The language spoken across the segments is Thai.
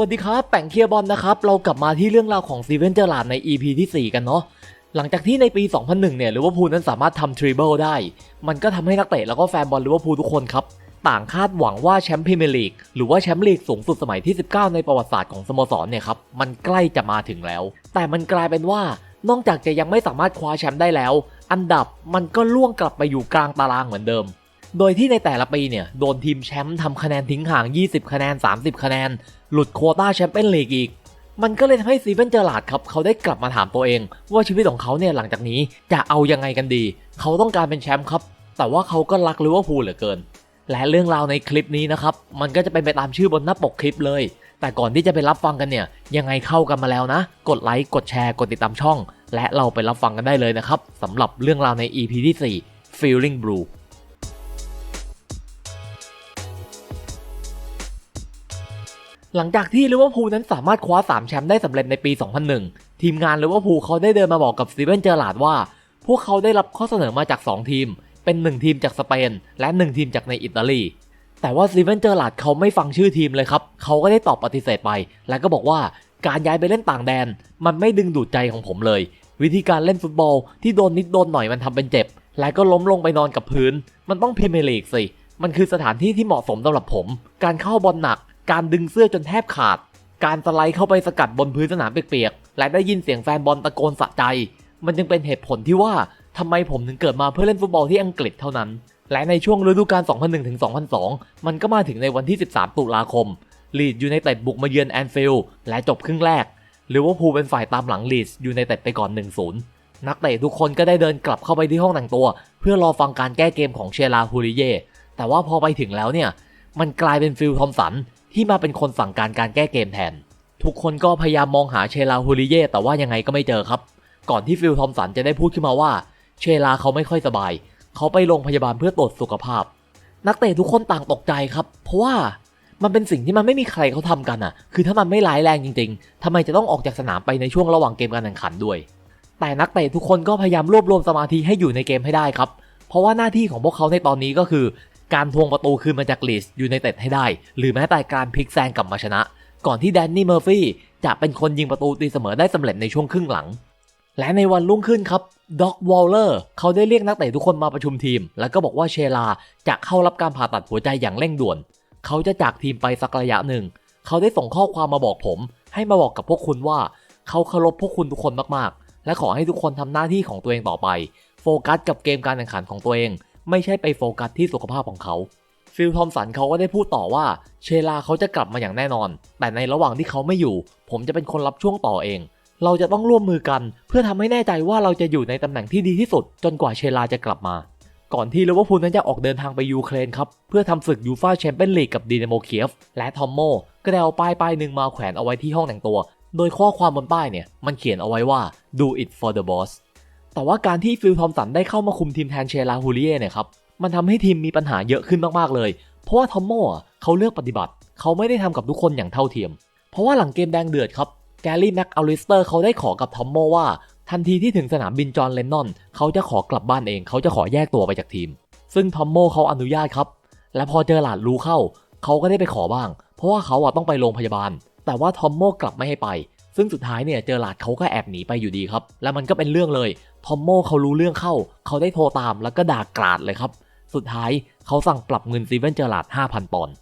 วัสดีครับ แป่งเคียบอลนะครับ เรากลับมาที่เรื่องราวของซีเวนเจอร์ลาดใน EP ที่ 4 กันเนาะ หลังจากที่ในปี 2001 เนี่ยลิเวอร์พูลนั้นสามารถทำทริเบิลได้ มันก็ทำให้นักเตะแล้วก็แฟนบอลลิเวอร์พูลทุกคนครับ ต่างคาดหวังว่าแชมป์พรีเมียร์ลีกหรือว่าแชมป์ลีกสูงสุดสมัยที่ 19 ในประวัติศาสตร์ของสโมสรเนี่ยครับมันใกล้จะมาถึงแล้ว แต่มันกลายเป็นว่านอกจากจะยังไม่สามารถคว้าแชมป์ได้แล้ว อันดับมันก็ล่วงกลับไปอยู่กลางตารางเหมือนเดิม โดยที่ในแต่ละปีเนี่ยโดนทีมแชมป์ทำคะแนนทิ้งห่าง 20 คะแนน 30 คะแนน หลุดโคต้าแชมเปี้ยนลีกอีก มันก็เลยทำให้ซีเวนเจอร์ลาดครับ เขาได้กลับมาถามตัวเอง ว่าชีวิตของเขาเนี่ยหลังจากนี้จะเอายังไงกันดี เขาต้องการเป็นแชมป์ครับ แต่ว่าเขาก็รักลิเวอร์พูลเหลือเกิน และเรื่องราวในคลิปนี้นะครับมันก็จะเป็นไปตามชื่อบนหน้าปกคลิปเลย แต่ก่อนที่จะไปรับฟังกันเนี่ยยังไงเข้ากันมาแล้วนะ กดไลค์กดแชร์กดติดตามช่อง และเราไปรับฟังกันได้เลยนะครับสำหรับเรื่องราวใน EP ที่ 4 Feeling Blue หลังจากที่ลิเวอร์พูลนั้นสามารถคว้า 3 แชมป์ได้สำเร็จในปี 2001 ทีมงานลิเวอร์พูลเขาได้เดินมาบอกกับสตีเวนเจอร์ลาดว่า พวกเขาได้รับข้อเสนอมาจาก 2 ทีม เป็น 1 ทีมจากสเปน และ 1 ทีมจากในอิตาลี แต่ว่าสตีเวนเจอร์ลาดเขาไม่ฟังชื่อทีมเลยครับ เขาก็ได้ตอบปฏิเสธไป แล้วก็บอกว่าการย้ายไปเล่นต่างแดน มันไม่ดึงดูดใจของผมเลย วิธีการเล่นฟุตบอลที่โดนนิดโดนหน่อยมันทำเป็นเจ็บ และก็ล้มลงไปนอนกับพื้น มันต้องพรีเมียร์ลีกสิมันคือสถานที่ที่เหมาะสมสำหรับผม การเข้าบอลหนัก การดึงเสื้อจนแทบขาด การสไลด์เข้าไปสกัดบนพื้นสนามเปียกๆ และได้ยินเสียงแฟนบอลตะโกนสะใจ มันจึงเป็นเหตุผลที่ว่าทำไมผมถึงเกิดมาเพื่อเล่นฟุตบอลที่อังกฤษเท่านั้น และในช่วงฤดูกาล 2001 ถึง 2002 มันก็มาถึงในวันที่ 13 ตุลาคม ลีดยูไนเต็ดบุกมาเยือนแอนฟิลด์และจบครึ่งแรกลิเวอร์พูลเป็นฝ่ายตามหลังลีดยูไนเต็ดไปก่อน 1-0 นักเตะทุกคนก็ได้เดินกลับเข้าไปที่ห้องแต่งตัว เพื่อรอฟังการแก้เกมของเชลาฮูริเย่แต่ว่าพอไปถึงแล้วเนี่ย มันกลายเป็นฟิลทอมสัน ที่มาเป็นคนสั่งการการแก้เกมแทน ทุกคนก็พยายามมองหาเชลาฮูริเย่แต่ว่ายังไงก็ไม่เจอครับ ก่อนที่ฟิลทอมสันจะได้พูดขึ้นมาว่า เชลาเขาไม่ค่อยสบาย เขาไปโรงพยาบาลเพื่อตรวจสุขภาพ นักเตะทุกคนต่างตกใจครับ เพราะว่ามันเป็นสิ่งที่มันไม่มีใครเขาทำกันอะ คือถ้ามันไม่ร้ายแรงจริง ๆทำไมจะต้องออกจากสนามไปในช่วงระหว่างเกมการแข่งขันด้วย แต่นักเตะทุกคนก็พยายามรวบรวมสมาธิให้อยู่ในเกมให้ได้ครับ เพราะว่าหน้าที่ของพวกเขาในตอนนี้ก็คือ การทวงประตูคืนมาจากลีสยูไนเต็ดให้ได้ หรือแม้แต่การพลิกแซงกลับมาชนะ ก่อนที่แดนนี่เมอร์ฟี่จะเป็นคนยิงประตูตีเสมอได้สำเร็จในช่วงครึ่งหลัง และในวันรุ่งขึ้นครับด็อกวอลเลอร์เขาได้เรียกนักเตะทุกคนมาประชุมทีม แล้วก็บอกว่าเชลาจะเข้ารับการผ่าตัดหัวใจอย่างเร่งด่วน เขาจะจากทีมไปสักระยะหนึ่ง เขาได้ส่งข้อความมาบอกผม ให้มาบอกกับพวกคุณว่า เขาเคารพพวกคุณทุกคนมากๆ และขอให้ทุกคนทำหน้าที่ของตัวเองต่อไป โฟกัสกับเกมการแข่งขันของตัวเอง ไม่ใช่ไปโฟกัสที่สุขภาพของเขา ฟิลทอมสันเขาก็ได้พูดต่อว่าเชลาเขาจะกลับมาอย่างแน่นอน แต่ในระหว่างที่เขาไม่อยู่ ผมจะเป็นคนรับช่วงต่อเอง เราจะต้องร่วมมือกัน เพื่อทำให้แน่ใจว่าเราจะอยู่ในตำแหน่งที่ดีที่สุด จนกว่าเชลาจะกลับมา ก่อนที่ลิเวอร์พูลนั้นจะออกเดินทางไปยูเครนครับเพื่อทำศึกยูฟาแชมเปี้ยนลีกกับดีนาโมเคียฟและทอมโมก็ได้เอาป้ายป้ายหนึ่งมาแขวนเอาไว้ที่ห้องแต่งตัว โดยข้อความบนป้ายเนี่ยมันเขียนเอาไว้ว่า do it for the boss แต่ว่าการที่ฟิลทอมสันได้เข้ามาคุมทีมแทนเชลาฮูเลียเนี่ยครับมันทำให้ทีมมีปัญหาเยอะขึ้นมาก ๆ เลย เพราะว่าทอมโม่เขาเลือกปฏิบัติ เขาไม่ได้ทำกับทุกคนอย่างเท่าเทียม เพราะว่าหลังเกมแดงเดือดครับ แกลี่แม็กอลิสเตอร์เขาได้ขอกับทอมโมว่า ทันทีที่ถึงสนามบินจอห์นเลนนอน เขาจะขอกลับบ้านเอง เขาจะขอแยกตัวไปจากทีม ซึ่งทอมโม่เขาอนุญาตครับ และพอเจอหลาดรู้เข้า เขาก็ได้ไปขอบ้าง เพราะว่าเขาอะต้องไปโรงพยาบาล แต่ว่าทอมโม่กลับไม่ให้ไป ซึ่งสุดท้ายเนี่ยเจอหลาดเขาก็แอบหนีไปอยู่ดีครับ และมันก็เป็นเรื่องเลย ทอมโมเขารู้เรื่องเข้า เขาได้โทรตามแล้วก็ด่ากราดเลยครับ สุดท้ายเขาสั่งปรับเงินซีเวนเจอร์ลาด5,000 ปอนด์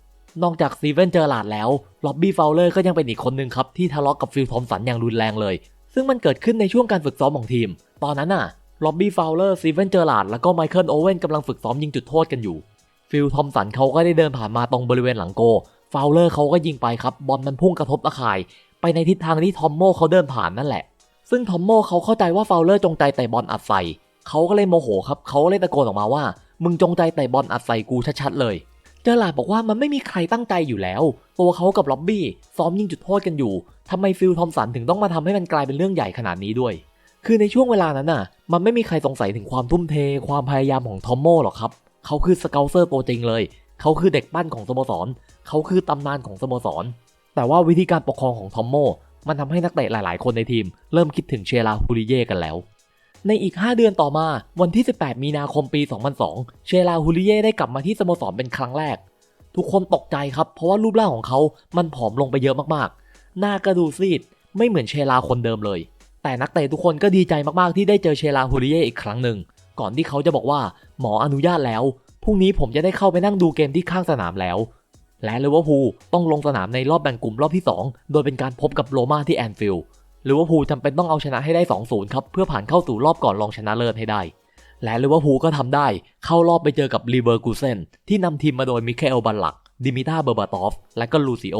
นอกจากซีเวนเจอร์ลาดแล้ว ล็อบบี้ฟาวเลอร์ก็ยังเป็นอีกคนหนึ่งครับ ที่ทะเลาะกับฟิลทอมสันอย่างรุนแรงเลย ซึ่งมันเกิดขึ้นในช่วงการฝึกซ้อมของทีม ตอนนั้นน่ะ ล็อบบี้ฟาวเลอร์ซีเวนเจอร์ลาดแล้วก็ไมเคิลโอเว่นกำลังฝึกซ้อมยิงจุดโทษกันอยู่ ฟิลทอมสันเขาก็ได้เดินผ่านมาตรงบริเวณหลังโก ฟาวเลอร์เขาก็ยิงไปครับ บอลมันพุ่งกระทบตะข่าย ไปในทิศทางที่ทอมโมเขาเดินผ่านนั่นแหละ ซึ่งทอมโมเขาเข้าใจว่าฟาวเลอร์จงใจเตะบอลอัดใส่เขาก็เลยโมโหครับเขาเลยตะโกนออกมาว่า มึงจงใจเตะบอลอัดใส่กูชัดๆเลยเจอหลาดบอกว่ามันไม่มีใครตั้งใจอยู่แล้ว ตัวเขากับล็อบบี้ซ้อมยิงจุดโทษกันอยู่ทำไมฟิลทอมสันถึงต้องมาทำให้มันกลายเป็นเรื่องใหญ่ขนาดนี้ด้วย คือในช่วงเวลานั้นน่ะ มันไม่มีใครสงสัยถึงความทุ่มเท ความพยายามของทอมโม่หรอกครับ เขาคือสเกลเซอร์ตัวจริงเลย เขาคือเด็กปั้นของสโมสร เขาคือตำนานของสโมสร แต่ว่าวิธีการปกครองของทอมโม มันทำให้นักเตะหลาย ๆ คนในทีม เริ่มคิดถึงเชลาฮูริเย่กันแล้ว ในอีก 5 เดือนต่อมาวันที่ 18 มีนาคมปี 2002 เชลาฮูริเย่ได้กลับมาที่สโมสรเป็นครั้งแรก ทุกคนตกใจครับ เพราะว่ารูปร่างของเขา มันผอมลงไปเยอะมาก ๆ หน้าก็ดูซีด ไม่เหมือนเชลาคนเดิมเลย แต่นักเตะทุกคนก็ดีใจมาก ๆ ที่ได้เจอเชลาฮูริเย่อีกครั้งหนึ่ง ก่อนที่เขาจะบอกว่าหมออนุญาตแล้ว พรุ่งนี้ผมจะได้เข้าไปนั่งดูเกมที่ข้างสนามแล้ว และลิเวอร์พูลต้องลงสนามในรอบแบ่งกลุ่มรอบที่ 2 โดยเป็นการพบกับโรม่าที่แอนฟิลด์ลิเวอร์พูลจำเป็นต้องเอาชนะให้ได้ 2-0 ครับเพื่อผ่านเข้าสู่รอบก่อนรองชนะเลิศให้ได้ และลิเวอร์พูลก็ทำได้ เข้ารอบไปเจอกับลีเวอร์กูเซนที่นำทีมมาโดยมิเคเอลบัลลัก ดิมิต้าเบอร์บาตอฟ และก็ลูซิโอ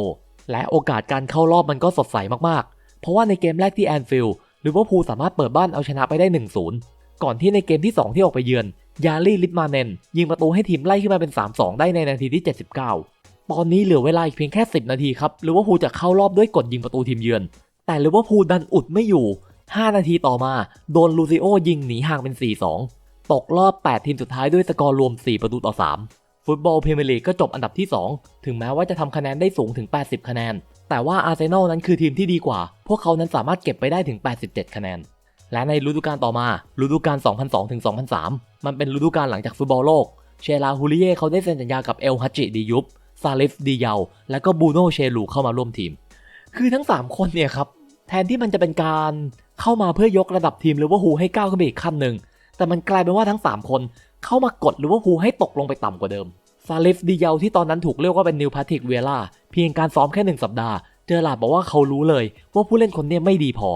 และโอกาสการเข้ารอบมันก็สดใสมากๆ เพราะว่าในเกมแรกที่แอนฟิลด์ลิเวอร์พูลสามารถเปิดบ้านเอาชนะไปได้ 1-0 ก่อนที่ในเกมที่ 2 ที่ออกไปเยือนยาลีลิทมาเนนยิงประตูให้ทีมไล่ขึ้นมาเป็น 3-2 ได้ในนาทีที่ 79 ตอนนี้เหลือเวลาอีกเพียงแค่ 10 นาทีครับลิเวอร์พูลจะเข้ารอบด้วยกดยิงประตูทีมเยือน แต่ลิเวอร์พูลดันอุดไม่อยู่ 5 นาทีต่อมา โดนลูซิโอยิงหนีห่างเป็น 4-2 ตกรอบ 8 ทีมสุดท้ายด้วยสกอร์รวม 4 ประตูต่อ 3 ฟุตบอลพรีเมียร์ลีกก็จบอันดับที่ 2 ถึงแม้ว่าจะทำคะแนนได้สูงถึง 80 คะแนน แต่ว่าอาร์เซนอลนั้นคือทีมที่ดีกว่า พวกเขานั้นสามารถเก็บไปได้ถึง 87 คะแนนและในฤดูกาลต่อมาฤดูกาล 2002ถึง2003 มันเป็นฤดูกาลหลังจากฟุตบอลโลก เชลาฮูลิเย่เขาได้เซ็นสัญญากับเอลฮัจจิดียุบ ซาเลฟดีเยาและก็บูโนเชลูเข้ามาร่วมทีม คือทั้ง 3 คนเนี่ยครับ แทนที่มันจะเป็นการเข้ามาเพื่อยกระดับทีมลิเวอร์พูให้ก้าวขึ้นไปอีกขั้นหนึ่ง แต่มันกลายเป็นว่าทั้ง 3 คนเข้ามากดลิเวอร์พูให้ตกลงไปต่ำกว่าเดิมซาเลฟดีเยาที่ตอนนั้นถูกเรียกว่าเป็นนิวพาติกเวล่าเพียงการซ้อมแค่หนึ่งสัปดาห์ เจอหลาดบอกว่าเขารู้เลย ว่าผู้เล่นคนนี้ไม่ดีพอ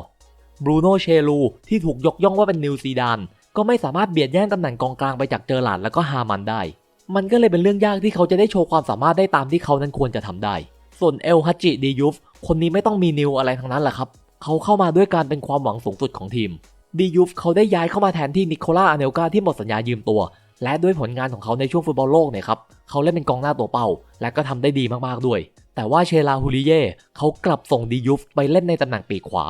บรูโนเชลูที่ถูกยกย่องว่าเป็นนิวซีดานก็ไม่สามารถเบียดแย่งตำแหน่งกองกลางไปจากเจอหลาดแล้วก็ฮามันได้ มันก็เลยเป็นเรื่องยากที่เขาจะได้โชว์ความสามารถได้ตามที่เขานั้นควรจะทำได้ ส่วนเอลฮัจิดียุฟคนนี้ไม่ต้องมีนิวอะไรทั้งนั้นแหละครับ เขาเข้ามาด้วยการเป็นความหวังสูงสุดของทีมดียุฟเขาได้ย้ายเข้ามาแทนที่นิโคล่าอเนลกาที่หมดสัญญายืมตัว และด้วยผลงานของเขาในช่วงฟุตบอลโลกเนี่ยครับเขาเล่นเป็นกองหน้าตัวเป้า และก็ทำได้ดีมากๆด้วย แต่ว่าเชลาฮูลิเย่เขากลับส่งดียุฟไปเล่นในตำแหน่งปีกขวา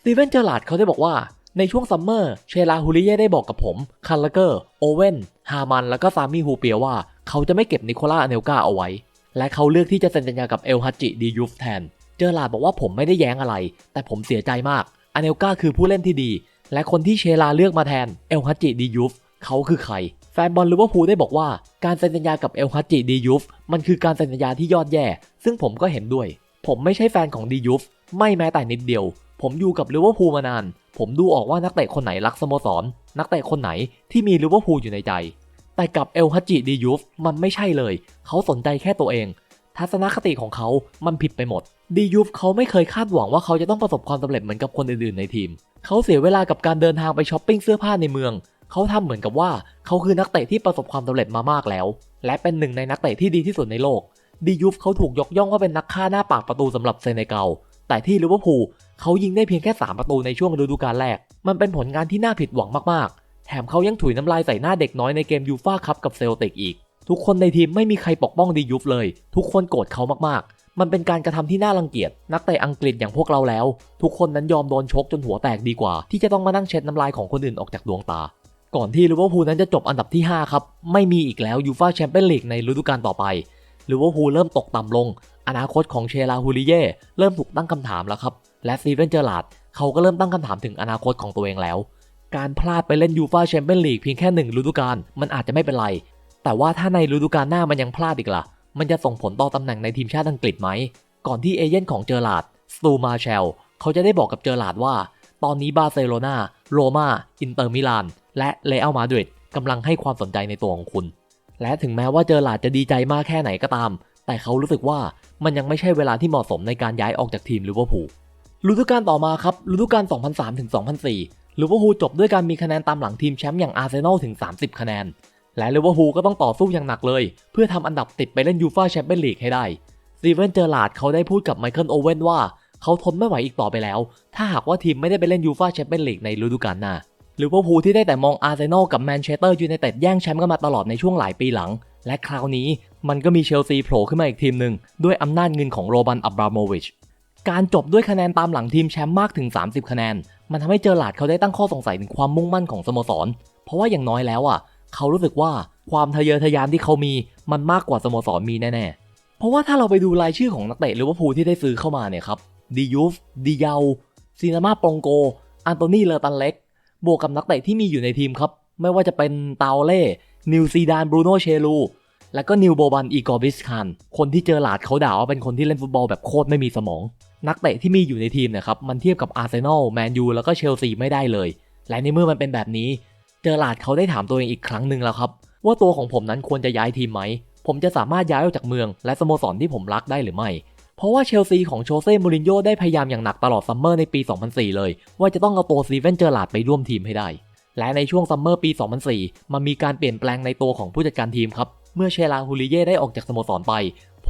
สตีเวนเจอร์ลาดเขาได้บอกว่าในช่วงซัมเมอร์เชลาฮูลิเย่ได้บอกกับผมคันลเกอร์โอเว่น ฮามันแล้วก็ซามีฮูเปียว่าเขาจะไม่เก็บนิโคล่าอเนลกาเอาไว้ และเขาเลือกที่จะเซ็นสัญญากับเอลฮัจจิดียุฟแทน เจอร์ลาดบอกว่าผมไม่ได้แย้งอะไร แต่ผมเสียใจมากอเนลกาคือผู้เล่นที่ดี และคนที่เชลาเลือกมาแทนเอลฮัจจิดียุฟเขาคือใคร แฟนบอลลิเวอร์พูลได้บอกว่าการเซ็นสัญญากับเอลฮัจจิดียุฟมันคือการเซ็นสัญญาที่ยอดแย่ ซึ่งผมก็เห็นด้วย ผมไม่ใช่แฟนของดียุฟไม่แม้แต่นิดเดียว ผมอยู่กับลิเวอร์พูลมานาน ผมดูออกว่านักเตะคนไหนรักสโมสร นักเตะคนไหนที่มีลิเวอร์พูลอยู่ในใจ แต่กับเอลฮัจิดียุฟมันไม่ใช่เลย เขาสนใจแค่ตัวเอง ทัศนคติของเขา มันผิดไปหมด ดียูฟเขาไม่เคยคาดหวังว่าเขาจะต้องประสบความสำเร็จเหมือนกับคนอื่นๆในทีม เขาเสียเวลากับการเดินทางไปช้อปปิ้งเสื้อผ้าในเมือง เขาทำเหมือนกับว่าเขาคือนักเตะที่ประสบความสำเร็จมามากแล้ว และเป็นหนึ่งในนักเตะที่ดีที่สุดในโลก ดียูฟเขาถูกยกย่องว่าเป็นนักฆ่าหน้าปากประตูสำหรับเซเนกัล แต่ที่ลิเวอร์พูลเขายิงได้เพียงแค่ 3 ประตูในช่วงฤดูกาลแรก มันเป็นผลงานที่น่าผิดหวังมากๆ แถมเขายังถุยน้ำลายใส่หน้าเด็กน้อยในเกมยูฟ่าคัพกับเซลติกอีก ทุกคนในทีมไม่มีใครปกป้องดียูฟเลย ทุกคนโกรธเขามากๆ มันเป็นการกระทำที่น่ารังเกียจ นักเตะอังกฤษอย่างพวกเราแล้ว ทุกคนนั้นยอมโดนชกจนหัวแตกดีกว่า ที่จะต้องมานั่งเช็ดน้ำลายของคนอื่นออกจากดวงตา ก่อนที่ลิเวอร์พูลนั้นจะจบอันดับที่ 5 ครับ ไม่มีอีกแล้วยูฟ่าแชมเปี้ยนลีกในฤดูกาลต่อไปลิเวอร์พูลเริ่มตกต่ำลง อนาคตของเชลาฮูลิเย่เริ่มถูกตั้งคำถามแล้วครับ และซีเวนเจอร์ลาดเขาก็เริ่มตั้งคำถามถึงอนาคตของตัวเองแล้ว การพลาดไปเล่นยูฟ่าแชมเปี้ยนลีกเพียงแค่หนึ่งฤดูกาลมันอาจจะไม่เป็นไร แต่ว่าถ้าในฤดูกาลหน้ามันยังพลาดอีกล่ะ มันจะส่งผลต่อตำแหน่งในทีมชาติอังกฤษไหม ก่อนที่เอเย่นของเจอร์ลาดสตูมาเชลเขาจะได้บอกกับเจอร์ลาดว่า ตอนนี้บาร์เซโลนาโรม่าอินเตอร์มิลาน และเรอัลมาดริดกำลังให้ความสนใจในตัวของคุณ และถึงแม้ว่าเจอร์ลาดจะดีใจมากแค่ไหนก็ตาม แต่เขารู้สึกว่ามันยังไม่ใช่เวลาที่เหมาะสมในการย้ายออกจากทีมลิเวอร์พูลฤดูกาลต่อมาครับฤดูกาล 2003ถึง2004 ลิเวอร์พูลจบด้วยการมีคะแนนตามหลังทีมแชมป์อย่างอาร์เซนอลถึง 30 คะแนน และลิเวอร์พูลก็ต้องต่อสู้อย่างหนักเลย เพื่อทำอันดับติดไปเล่นยูฟ่าแชมเปี้ยนลีกให้ได้สตีเวนเจอร์ลาดเขาได้พูดกับไมเคิลโอเว่นว่าเขาทนไม่ไหวอีกต่อไปแล้ว ถ้าหากว่าทีมไม่ได้ไปเล่นยูฟ่าแชมเปี้ยนลีกในฤดูกาลหน้าลิเวอร์พูลที่ได้แต่มองอาร์เซนอลกับแมนเชสเตอร์ยูไนเต็ดแย่งแชมป์กันมาตลอดในช่วงหลายปีหลัง และคราวนี้มันก็มีเชลซีโผล่ขึ้นมาอีกทีมหนึ่งด้วยอำนาจเงินของโรบันอับราโมวิชการจบด้วยคะแนนตามหลังทีมแชมป์มากถึง 30 คะแนน มันทำให้เจอหลาดเขาได้ตั้งข้อสงสัยถึงความมุ่งมั่นของสโมสร เพราะว่าอย่างน้อยแล้วอะ เขารู้สึกว่าความทะเยอทะยานที่เขามีมันมากกว่าสโมสรมีแน่ๆ เพราะว่าถ้าเราไปดูรายชื่อของนักเตะลิเวอร์พูลที่ได้ซื้อเข้ามาเนี่ยครับดิยูฟดิเยาซีนามาปองโก อันโตนีเลอตันเล็ก บวกกับนักเตะที่มีอยู่ในทีมครับ ไม่ว่าจะเป็นตาเล่ นิวซีดาน บรูโนเชลู แล้วก็นิวโบบัน อีกอร์บิสคานคนที่เจอหลาดเขาด่าว่าเป็นคนที่เล่นฟุตบอลแบบโคตรไม่มีสมอง นักเตะที่มีอยู่ในทีมเนี่ยครับมันเทียบกับอาร์เซนอลแมนยูแล้วก็เชลซีไม่ได้เลย และในเมื่อมันเป็นแบบนี้ เจอร์ลาดเขาได้ถามตัวเองอีกครั้งหนึ่งแล้วครับว่าตัวของผมนั้นควรจะย้ายทีมไหม ผมจะสามารถย้ายออกจากเมือง และสโมสรที่ผมรักได้หรือไม่ เพราะว่าเชลซีของโชเซ่มูรินโญ่ได้พยายามอย่างหนักตลอดซัมเมอร์ในปี 2004 เลย ว่าจะต้องเอาตัวซีเวนเจอร์ลาดไปร่วมทีมให้ได้ และในช่วงซัมเมอร์ปี 2004 มันมีการเปลี่ยนแปลงในตัวของผู้จัดการทีมครับ เมื่อเชลาฮูลิเย่ได้ออกจากสโมสรไป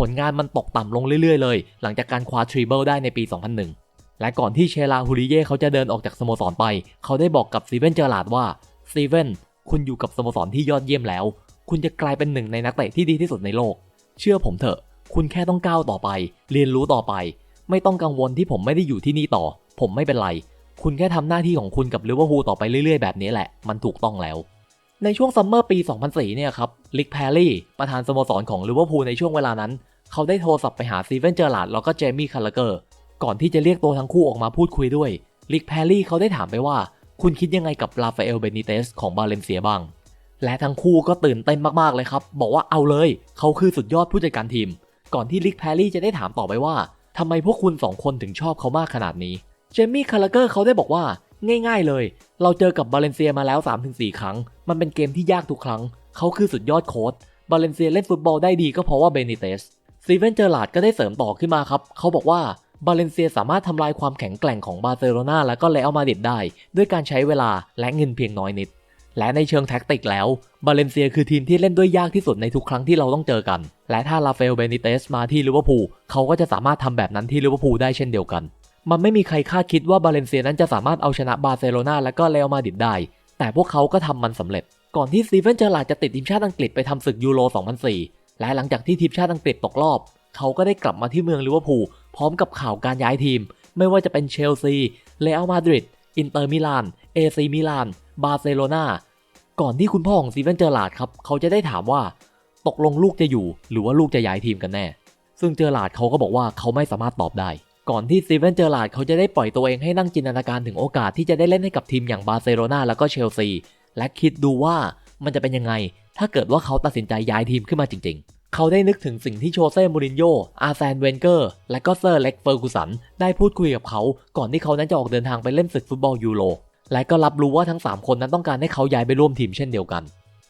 ผลงานมันตกต่ำลงเรื่อยๆเลย หลังจากการคว้าทริเบิลได้ในปี 2001 และก่อนที่เชลาฮูลิเย่เขาจะเดินออกจากสโมสรไป เขาได้บอกกับซีเวนเจอร์ลาดว่าซีเวนคุณอยู่กับสโมสรที่ยอดเยี่ยมแล้ว คุณจะกลายเป็นหนึ่งในนักเตะที่ดีที่สุดในโลก เชื่อผมเถอะ คุณแค่ต้องก้าวต่อไป เรียนรู้ต่อไป ไม่ต้องกังวลที่ผมไม่ได้อยู่ที่นี่ต่อ ผมไม่เป็นไร คุณแค่ทำหน้าที่ของคุณกับลิเวอร์พูลต่อไปเรื่อยๆแบบนี้แหละ มันถูกต้องแล้ว ในช่วงซัมเมอร์ปี 2004 เนี่ยครับ ลิกแพรรี่ ประธานสโมสรของลิเวอร์พูลในช่วงเวลานั้น เขาได้โทรศัพท์ไปหาซีเวนเจอร์ลาดแล้วก็เจมี่คาร์ลเกอร์ ก่อนที่จะเรียกตัวทั้งคู่ออกมาพูดคุยด้วยลิกแพรรี่เขาได้ถามไปว่า คุณคิดยังไงกับลาฟาเอลเบนิเตสของบาเลนเซียบ้าง และทั้งคู่ก็ตื่นเต้นมากๆเลยครับ บอกว่าเอาเลย เขาคือสุดยอดผู้จัดการทีม ก่อนที่ลิกแพรรี่จะได้ถามต่อไปว่าทำไมพวกคุณสองคนถึงชอบเขามากขนาดนี้ เจมี่คาร์เกอร์เขาได้บอกว่าง่ายๆเลย เราเจอกับบาเลนเซียมาแล้ว 3-4 ครั้ง มันเป็นเกมที่ยากทุกครั้ง เขาคือสุดยอดโค้ชบาเลนเซียเล่นฟุตบอลได้ดีก็เพราะว่าเบนิเตส ซีเวนเจอร์ลาดก็ได้เสริมต่อขึ้นมาครับเขาบอกว่าบาเลนเซียสามารถทำลายความแข็งแกร่งของบาร์เซโลนาและก็เรอัลมาดริดได้ ด้วยการใช้เวลาและเงินเพียงน้อยนิด และในเชิงแท็กติกแล้ว บาเลนเซียคือทีมที่เล่นด้วยยากที่สุดในทุกครั้งที่เราต้องเจอกัน และถ้าลาเฟลเบนิเตสมาที่ลิเวอร์พูลเขาก็จะสามารถทำแบบนั้นที่ลิเวอร์พูลได้เช่นเดียวกัน มันไม่มีใครคาดคิดว่าบาเลนเซียนั้นจะสามารถเอาชนะบาร์เซโลนาและก็เรอัลมาดริดได้ แต่พวกเขาก็ทำมันสำเร็จ ก่อนที่สตีเฟนเจอร์ลาดจะติดทีมชาติอังกฤษไปทำศึกยูโร 2004 และหลังจากที่ทีมชาติอังกฤษตกรอบ เขาก็ได้กลับมาที่เมืองลิเวอร์พูลพร้อมกับข่าวการย้ายทีม ไม่ว่าจะเป็นเชลซี เรอัลมาดริด อินเตอร์มิลาน เอซีมิลาน บาร์เซโลนา ก่อนที่คุณพ่อของสตีเฟนเจอร์ลาดครับเขาจะได้ถามว่า ตกลงลูกจะอยู่ หรือว่าลูกจะย้ายทีมกันแน่ ซึ่งเจอร์ลาดเขาก็บอกว่าเขาไม่สามารถตอบได้ ก่อนที่สตีเวนเจอร์ลาดเขาจะได้ปล่อยตัวเองให้นั่งจินตนาการถึงโอกาสที่จะได้เล่นให้กับทีมอย่างบาร์เซโลนาแล้วก็เชลซี และคิดดูว่ามันจะเป็นยังไง ถ้าเกิดว่าเขาตัดสินใจย้ายทีมขึ้นมาจริง ๆ เขาได้นึกถึงสิ่งที่โชเซ่มูรินโญ่อาร์แซนเวนเกอร์ และก็เซอร์เล็กเฟอร์กูสัน ได้พูดคุยกับเขา ก่อนที่เขานั้นจะออกเดินทางไปเล่นศึกฟุตบอลยูโร และก็รับรู้ว่าทั้ง 3 คนนั้นต้องการให้เขาย้ายไปร่วมทีมเช่นเดียวกัน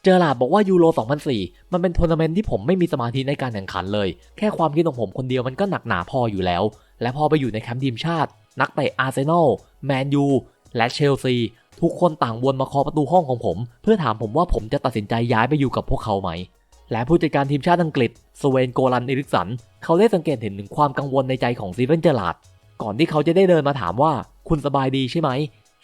เจอราร์ดบอกว่ายูโร 2004 มันเป็นทัวร์นาเมนต์ที่ผมไม่มีสมาธิในการแข่งขันเลย แค่ความคิดของผมคนเดียวมันก็หนักหนาพออยู่แล้ว และพอไปอยู่ในแคมป์ทีมชาติ นักเตะอาร์เซนอล แมนยู และเชลซี ทุกคนต่างวนมาเคาะประตูห้องของผม เพื่อถามผมว่าผมจะตัดสินใจย้ายไปอยู่กับพวกเขาไหม และผู้จัดการทีมชาติอังกฤษสเวนโกลันอิริกสัน เขาได้สังเกตเห็นถึงความกังวลในใจของซีเวนเจอร์ลาดก่อนที่เขาจะได้เดินมาถามว่าคุณสบายดีใช่ไหม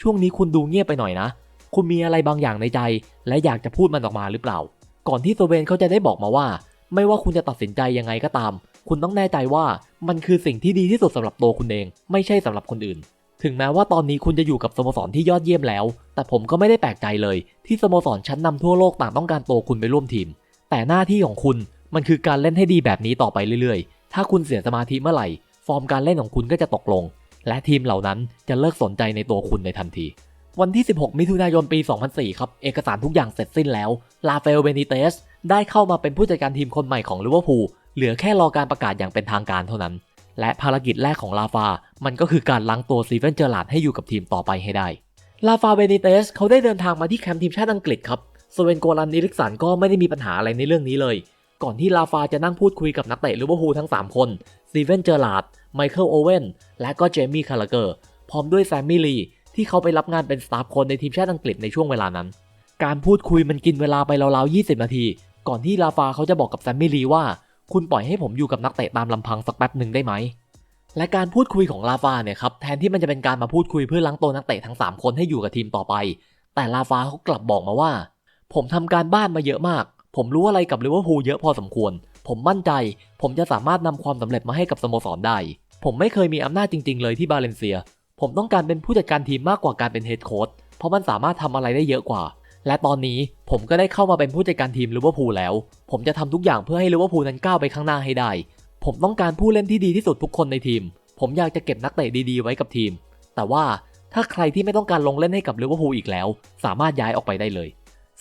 ช่วงนี้คุณดูเงียบไปหน่อยนะ คุณมีอะไรบางอย่างในใจ และอยากจะพูดมันออกมาหรือเปล่า ก่อนที่สเวนเขาจะได้บอกมาว่า ไม่ว่าคุณจะตัดสินใจยังไงก็ตาม คุณต้องแน่ใจว่ามันคือสิ่งที่ดีที่สุดสำหรับตัวคุณเอง ไม่ใช่สำหรับคนอื่น ถึงแม้ว่าตอนนี้คุณจะอยู่กับสโมสรที่ยอดเยี่ยมแล้ว แต่ผมก็ไม่ได้แปลกใจเลย ที่สโมสรชั้นนำทั่วโลกต่างต้องการตัวคุณไปร่วมทีม แต่หน้าที่ของคุณมันคือการเล่นให้ดีแบบนี้ต่อไปเรื่อยๆ ถ้าคุณเสียสมาธิเมื่อไหร่ ฟอร์มการเล่นของคุณก็จะตกลง และทีมเหล่านั้นจะเลิกสนใจในตัวคุณในทันที วันที่ 16 มิถุนายนปี 2004 ครับ เอกสารทุกอย่างเสร็จสิ้นแล้ว ลาเฟลเบนิเตสได้เข้ามาเป็นผู้จัดการทีมคนใหม่ของลิเวอร์พูล เหลือแค่รอการประกาศอย่างเป็นทางการเท่านั้น และภารกิจแรกของลาฟา มันก็คือการล้างตัวซีเวนเจอร์ลาดให้อยู่กับทีมต่อไปให้ได้ ลาฟาเบนิเตสเขาได้เดินทางมาที่แคมป์ทีมชาติอังกฤษครับสเวนโกลันนิริกสันก็ไม่ได้มีปัญหาอะไรในเรื่องนี้เลย ก่อนที่ลาฟาจะนั่งพูดคุยกับนักเตะลิเวอร์พูลทั้ง 3 คนซีเวนเจอร์ลาดไมเคิลโอเว่นและก็เจมี่คาร์ลเกอร์พร้อมด้วยแซมมี่ลีที่เขาไปรับงานเป็นสตาฟคนในทีมชาติอังกฤษในช่วงเวลานั้น การพูดคุยมันกินเวลาไปราวๆ20 นาที ก่อนที่ลาฟาเขาจะบอกกับแซมมี่ลีว่า คุณปล่อยให้ผมอยู่กับนักเตะตามลำพังสักแป๊บหนึ่งได้ไหม และการพูดคุยของลาฟาเนี่ยครับแทนที่มันจะเป็นการมาพูดคุยเพื่อล้างตัวนักเตะทั้ง 3 คนให้อยู่กับทีมต่อไป แต่ลาฟาเขากลับบอกมาว่า ผมทำการบ้านมาเยอะมาก ผมรู้อะไรกับลิเวอร์พูลเยอะพอสมควร ผมมั่นใจ ผมจะสามารถนำความสำเร็จมาให้กับสโมสรได้ ผมไม่เคยมีอำนาจจริง ๆ เลยที่บาเลนเซีย ผมต้องการเป็นผู้จัดการทีมมากกว่าการเป็นเฮดโค้ชเพราะมันสามารถทำอะไรได้เยอะกว่า และตอนนี้ผมก็ได้เข้ามาเป็นผู้จัดการทีมลิเวอร์พูลแล้ว ผมจะทำทุกอย่างเพื่อให้ลิเวอร์พูลนั้นก้าวไปข้างหน้าให้ได้ ผมต้องการผู้เล่นที่ดีที่สุดทุกคนในทีม ผมอยากจะเก็บนักเตะดีๆ ไว้กับทีม แต่ว่าถ้าใครที่ไม่ต้องการลงเล่นให้กับลิเวอร์พูลอีกแล้ว สามารถย้ายออกไปได้เลย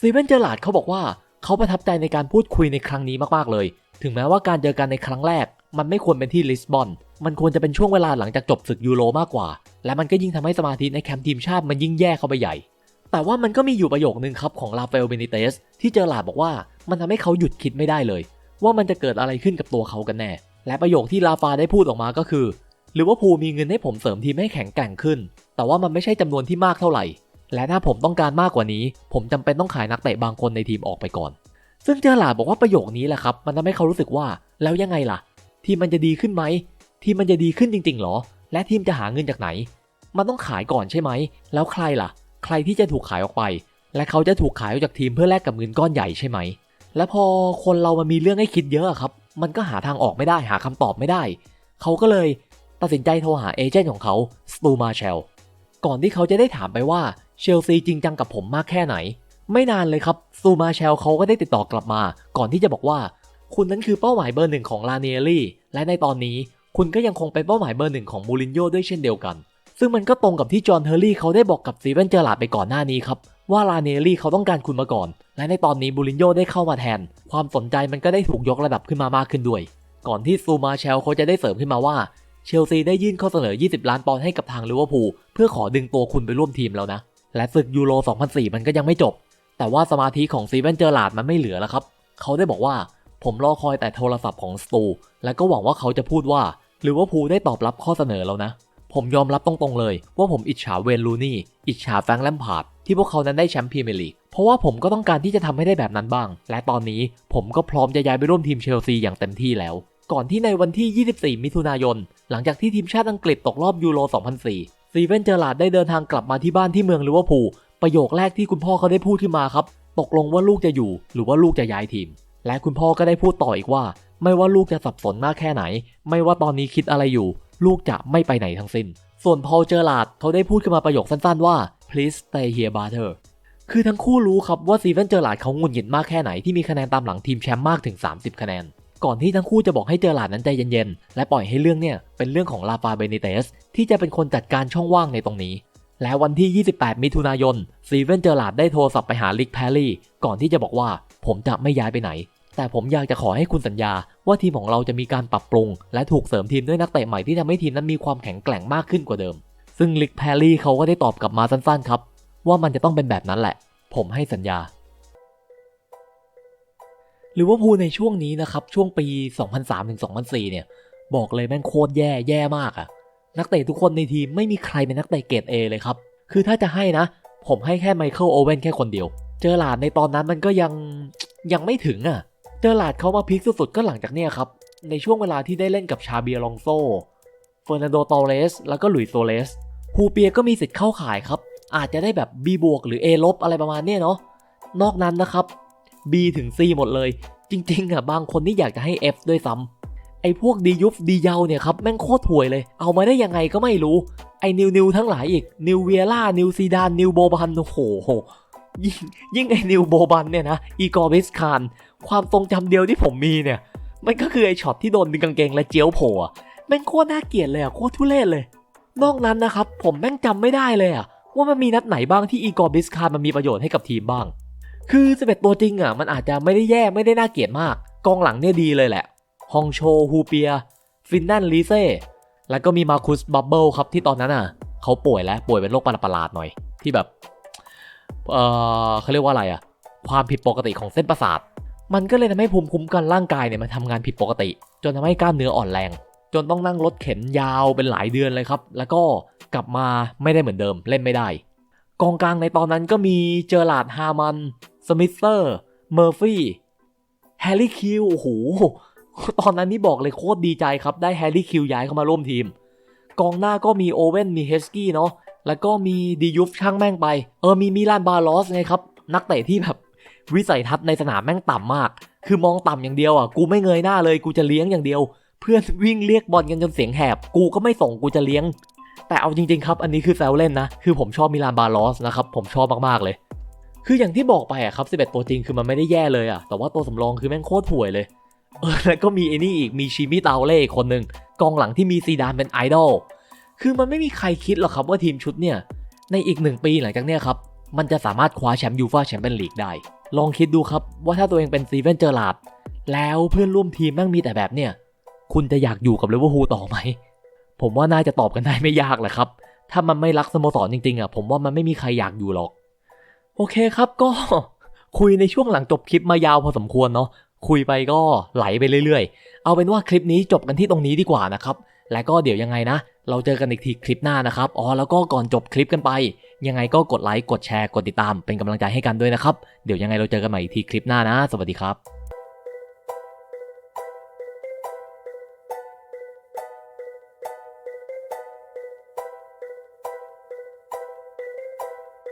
ซีเวนเจอร์ลาดเขาบอกว่าเขาประทับใจในการพูดคุยในครั้งนี้มากๆเลย ถึงแม้ว่าการเจอกันในครั้งแรก มันไม่ควรเป็นที่ลิสบอน มันควรจะเป็นช่วงเวลาหลังจากจบศึกยูโรมากกว่า และมันก็ยิ่งทำให้สมาธิในแคมป์ทีมชาติมันยิ่งแย่เข้าไปใหญ่ แต่ว่ามันก็มีอยู่ประโยคนึงครับของลาฟาเฟลเบนิเตสที่เจอหลาดบอกว่ามันทำให้เขาหยุดคิดไม่ได้เลย ว่ามันจะเกิดอะไรขึ้นกับตัวเขากันแน่ และประโยคที่ลาฟาได้พูดออกมาก็คือหรือว่าภูมีเงินให้ผมเสริมทีมให้แข็งแกร่งขึ้น แต่ว่ามันไม่ใช่จำนวนที่มากเท่าไหร่ และถ้าผมต้องการมากกว่านี้ ผมจำเป็นต้องขายนักเตะบางคนในทีมออกไปก่อน ซึ่งเจอหลาดบอกว่าประโยคนี้แหละครับ มันทำให้เขารู้สึกว่าแล้วยังไงล่ะ ทีมมันจะดีขึ้นไหม ทีมมันจะดีขึ้นจริงๆหรอ และทีมจะหาเงินจากไหน มันต้องขายก่อนใช่ไหม แล้วใครล่ะ ใครที่จะถูกขายออกไป และเขาจะถูกขายออกจากทีมเพื่อแลกกับเงินก้อนใหญ่ใช่ไหม และพอคนเรามันมีเรื่องให้คิดเยอะครับ มันก็หาทางออกไม่ได้หาคำตอบไม่ได้ เขาก็เลยตัดสินใจโทรหาเอเจนต์ของเขาสตูมาเชลก่อนที่เขาจะได้ถามไปว่าเชลซีจริงจังกับผมมากแค่ไหน ไม่นานเลยครับซูมาเชลเขาก็ได้ติดต่อกลับมา ก่อนที่จะบอกว่า คุณนั้นคือเป้าหมายเบอร์หนึ่งของลาเนลลี่ และในตอนนี้คุณก็ยังคงเป็นเป้าหมายเบอร์หนึ่งของมูรินโญ่ด้วยเช่นเดียวกัน ซึ่งมันก็ตรงกับที่จอห์นเทอร์รี่เขาได้บอกกับซีเวนเจอร์ลาดไปก่อนหน้านี้ครับว่าลาเนลี่เขาต้องการคุณมาก่อน และในตอนนี้มูรินโญ่ได้เข้ามาแทน ความสนใจมันก็ได้ถูกยกระดับขึ้นมามากขึ้นด้วย ก่อนที่ซูมาเชลเขาจะได้เสริมขึ้นมาว่า เชลซีได้ยื่นข้อเสนอ 20 ล้านปอนด์ให้กับทางลิเวอร์พูลเพื่อขอดึงตัวคุณไปร่วมทีมแล้วนะ และศึกยูโร 2004 มันก็ยังไม่จบ แต่ว่าสมาธิของซีเวนเจอร์ลาดมันไม่เหลือแล้วครับ เขาได้บอกว่าผมรอคอยแต่โทรศัพท์ของสตู และก็หวังว่าเขาจะพูดว่าลิเวอร์พูลได้ตอบรับข้อเสนอแล้วนะ ผมยอมรับตรงๆเลย ว่าผมอิจฉาเวนลูนี่ อิจฉาแฟรงค์แลมพาร์ดที่พวกเขานั้นได้แชมป์พรีเมียร์ลีกเพราะว่าผมก็ต้องการที่จะทำให้ได้แบบนั้นบ้าง และตอนนี้ผมก็พร้อมจะย้ายไปร่วมทีมเชลซีอย่างเต็มที่แล้ว ก่อนที่ในวันที่ 24 มิถุนายน หลังจากที่ทีมชาติอังกฤษตกรอบยูโร 2004 ซีเวนเจอร์ลาดได้เดินทางกลับมาที่บ้านที่เมืองลิเวอร์พูลประโยคแรกที่คุณพ่อเขาได้พูดขึ้นมาครับ ตกลงว่าลูกจะอยู่ หรือว่าลูกจะย้ายทีม และคุณพ่อก็ได้พูดต่ออีกว่า ไม่ว่าลูกจะสับสนมากแค่ไหน ไม่ว่าตอนนี้คิดอะไรอยู่ ลูกจะไม่ไปไหนทั้งสิ้น ส่วนพอลเจอร์ลาดเขาได้พูดขึ้นมาประโยคสั้นๆว่า please stay here brother คือทั้งคู่รู้ครับว่าซีเวนเจอร์ลาดเขาหงุดหงิดมากแค่ไหนที่มีคะแนนตามหลังทีมแชมป์มากถึง 30 คะแนน ก่อนที่ทั้งคู่จะบอกให้เจอร์ลาดนั้นใจเย็นๆ และปล่อยให้เรื่องเนี่ยเป็นเรื่องของลาฟาเบนิเตสที่จะเป็นคนจัดการช่องว่างในตรงนี้ และวันที่ 28 มิถุนายนซีเวนเจอร์ลาดได้โทรศัพท์ไปหาลิกแพรรี่ก่อนที่จะบอกว่าผมจะไม่ย้ายไปไหน แต่ผมอยากจะขอให้คุณสัญญา ว่าทีมของเราจะมีการปรับปรุง และถูกเสริมทีมด้วยนักเตะใหม่ที่ทำให้ทีมนั้นมีความแข็งแกร่งมากขึ้นกว่าเดิม ซึ่งลิกแพรรี่เขาก็ได้ตอบกลับมาสั้นๆครับ ว่ามันจะต้องเป็นแบบนั้นแหละ ผมให้สัญญาหรือว่าพูในช่วงนี้นะครับ ช่วงปี 2003-2004 เนี่ย บอกเลยแม่งโคตรแย่แย่มากอะนักเตะทุกคนในทีมไม่มีใครเป็นนักเตะเกรด A เลยครับ คือถ้าจะให้นะ ผมให้แค่ไมเคิลโอเว่นแค่คนเดียว เจอหลาดในตอนนั้นมันก็ยังยังไม่ถึงอะ เจอหลาดเขามาพีคสุดๆก็หลังจากเนี้ยครับ ในช่วงเวลาที่ได้เล่นกับชาเบียลองโซเฟอร์นันโดตอเรส แล้วก็หลุยส์โซเลสฮูเปียก็มีสิทธิ์เข้าขายครับ อาจจะได้แบบ B บวกหรือ A ลบอะไรประมาณเนี้ยเนาะนอกนั้นนะครับ B ถึง C หมดเลย จริงๆอะบางคนนี่อยากจะให้ F ด้วยซ้ำไอ้พวกดียุฟดีเยาเนี่ยครับ แม่งโคตรห่วยเลย เอามาได้ยังไงก็ไม่รู้ไอ้นิวนิวทั้งหลายอีกนิวเวียร่านิวซีดานนิวโบบันโอ้โห ยิ่งยิ่งไอ้นิวโบบันเนี่ยนะอีกอร์บิสคานความทรงจำเดียวที่ผมมีเนี่ย มันก็คือไอ้ช็อตที่โดนดึงกางเกงและเจียวโผล่แม่งโคตรน่าเกลียดเลยอะโคตรทุเรศเลย นอกนั้นนะครับ ผมแม่งจำไม่ได้เลยอะว่ามันมีนัดไหนบ้างที่อีกอร์บิสคานมันมีประโยชน์ให้กับทีมบ้าง คือ11ตัวจริงอะมันอาจจะไม่ได้แย่ไม่ได้น่าเกลียดมาก กองหลังเนี่ยดีเลยแหละฮองโชฮูเปีย ฟินแลนลีเซ่แล้วก็มีมาคุสบับเบิลครับที่ตอนนั้นอะเขาป่วยแล้วป่วยเป็นโรคประหลาดหน่อย ที่แบบ เออเขาเรียกว่าอะไรอะความผิดปกติของเส้นประสาท มันก็เลยทำให้ภูมิคุ้มกันร่างกายเนี่ยมันทำงานผิดปกติ จนทำให้กล้ามเนื้ออ่อนแรง จนต้องนั่งรถเข็นยาวเป็นหลายเดือนเลยครับ แล้วก็กลับมาไม่ได้เหมือนเดิมเล่นไม่ได้ กองกลางในตอนนั้นก็มีเจอร์ลาดฮามัน สมิธเตอร์ เมอร์ฟี่ แฮร์รี่คิว โอ้โห ตอนนั้นนี่บอกเลยโคตรดีใจครับ ได้แฮร์รี่คิวย้ายเข้ามาร่วมทีม กองหน้าก็มีโอเว่น มีเฮสกี้เนาะ แล้วก็มีดียุฟช่างแม่งไป เออมีมิลานบาลอสไงครับ นักเตะที่แบบวิสัยทัศน์ในสนามแม่งต่ำมาก คือมองต่ำอย่างเดียวอะ กูไม่เงยหน้าเลย กูจะเลี้ยงอย่างเดียว เพื่อนวิ่งเรียกบอลกันจนเสียงแหบ กูก็ไม่ส่ง กูจะเลี้ยง แต่เอาจริงๆครับ อันนี้คือแซวเล่นนะ คือผมชอบมิลานบาลอสนะครับ ผมชอบมากๆเลย คืออย่างที่บอกไปอะครับ 11 ตัวจริงคือมันไม่ได้แย่เลยอะ แต่ว่าตัวสำรองคือแม่งโคตรห่วยเลย เออ แล้วก็มีไอ้นี่อีก มีชิมิตาเล่คนหนึ่งกองหลังที่มีซีดานเป็นไอดอล คือมันไม่มีใครคิดหรอกครับว่าทีมชุดเนี่ยในอีกหนึ่งปีหลังจากเนี้ยครับมันจะสามารถคว้าแชมป์ยูฟ่าแชมเปี้ยนลีกได้ ลองคิดดูครับว่าถ้าตัวเองเป็นซีเวนเจอร์ลาดแล้วเพื่อนร่วมทีมแม่งมีแต่แบบเนี่ย คุณจะอยากอยู่กับลิเวอร์พูลต่อไหม ผมว่าน่าจะตอบกันได้ไม่ยากแหละครับ ถ้ามันไม่รักสโมสรจริงๆอะผมว่ามันไม่มีใครอยากอยู่หรอก โอเคครับก็คุยในช่วงหลังจบคลิปมายาวพอสมควรเนาะคุยไปก็ไหลไปเรื่อยๆ เอาเป็นว่าคลิปนี้จบกันที่ตรงนี้ดีกว่านะครับ และก็เดี๋ยวยังไงนะ เราเจอกันอีกทีคลิปหน้านะครับอ๋อแล้วก็ก่อนจบคลิปกันไป ยังไงก็กดไลค์กดแชร์กดติดตามเป็นกำลังใจให้กันด้วยนะครับ เดี๋ยวยังไงเราเจอกันใหม่อีกทีคลิปหน้านะ สวัสดีครับ